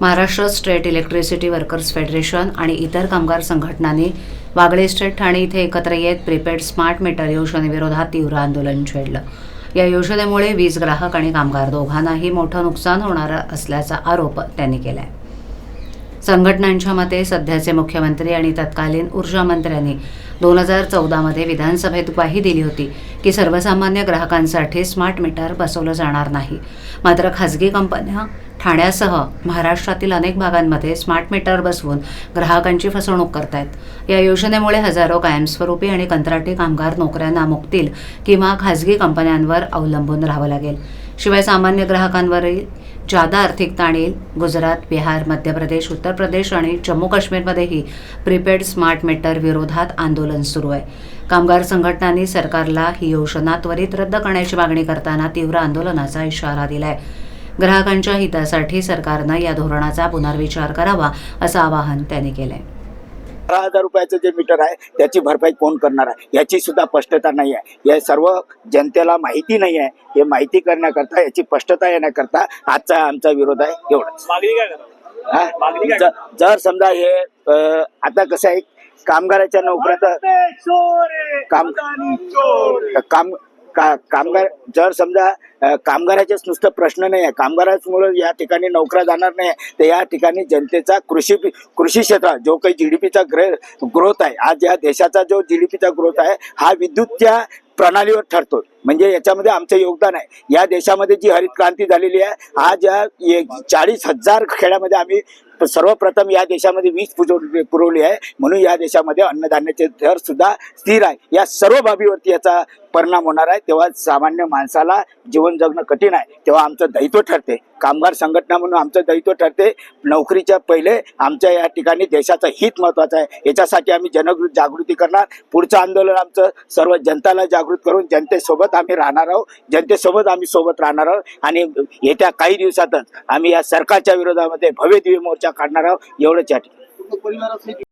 Maharashtra state electricity workers federation आणि इतर कामगार संघटनांनी वागळे स्टेट ठाणे इथे एकत्र येत प्रीपेड स्मार्ट मीटर योजनेविरोधात तीव्र आंदोलन छेडलं. या योजनेमुळे वीज ग्राहक आणि कामगार दोघांनाही मोठं नुकसान होणार असल्याचा आरोप त्यांनी केला आहे संघटनांच्या मते सध्याचे मुख्यमंत्री आणि तत्कालीन ऊर्जा मंत्र्यांनी दोन हजार चौदामध्ये विधानसभेत ग्वाही दिली होती की सर्वसामान्य ग्राहकांसाठी स्मार्ट मीटर बसवलं जाणार नाही. मात्र खाजगी कंपन्या ठाण्यासह महाराष्ट्रातील अनेक भागांमध्ये स्मार्ट मीटर बसवून ग्राहकांची फसवणूक करतायत. या योजनेमुळे हजारो कायमस्वरूपी आणि कंत्राटी कामगार नोकऱ्यांना मुकतील किंवा खाजगी कंपन्यांवर अवलंबून राहावं लागेल. शिवाय सामान्य ग्राहकांवरही जादा आर्थिक ताण येईल गुजरात बिहार मध्य प्रदेश उत्तर प्रदेश आणि जम्मू काश्मीरमध्येही प्रीपेड स्मार्ट मीटर विरोधात आंदोलन सुरू आहे. कामगार संघटनांनी सरकारला ही योजना त्वरित रद्द करण्याची मागणी करताना तीव्र आंदोलनाचा इशारा दिलाय. ग्राहकांच्या हितासाठी सरकारनं या धोरणाचा पुनर्विचार करावा असं आवाहन त्यांनी आहे बारा हजार रुपयाचं जे मीटर आहे त्याची भरपाई कोण करणार आहे? याची सुद्धा स्पष्टता नाही आहे. या सर्व जनतेला माहिती नाही आहे. हे माहिती करण्याकरता याची स्पष्टता येण्याकरता आजचा आमचा विरोध आहे. एवढंच. मागणी काय करा हा? मागणी काय? ज- जर समजा हे आता कसं आहे कामगाराच्या नोकऱ्या तर काम काम का कामगार जर समजा अ, नुसतं प्रश्न नाही आहे कामगारांमुळे या ठिकाणी नोकऱ्या जाणार नाही तर या ठिकाणी जनतेचा कृषी कृषी क्षेत्रात जो काही जीडीपीचा ग्रोथ आहे आज या देशाचा जो जीडीपीचा ग्रोथ आहे हा विद्युतच्या प्रणालीवर ठरतो म्हणजे याच्यामध्ये आमचं योगदान आहे. या देशामध्ये जी हरित क्रांती झालेली आहे आज या चाळीस हजार खेड्यामध्ये आम्ही सर्वप्रथम या देशामध्ये वीज पुरवली पुरवली आहे. म्हणून या देशामध्ये अन्नधान्याचे दर सुद्धा स्थिर आहे. या सर्व बाबीवरती याचा परिणाम होणार आहे. तेव्हा सामान्य माणसाला जीवन जगणं कठीण आहे तेव्हा आमचं दायित्व ठरते. कामगार संघटना म्हणून आमचं दायित्व ठरते. नोकरीच्या पहिले आमच्या या ठिकाणी देशाचं हित महत्वाचं आहे. याच्यासाठी आम्ही जनगृत जागृती करणार. पुढचं आंदोलन आमचं सर्व जनताला जागृत करून जनतेसोबत आम्ही राहणार आहोत. जनतेसोबत आम्ही सोबत राहणार आहोत. आणि येत्या काही दिवसातच आम्ही या सरकारच्या विरोधामध्ये भव्य दिव्य मोर्चा काढणार आहोत. एवढंच या ठिकाणी.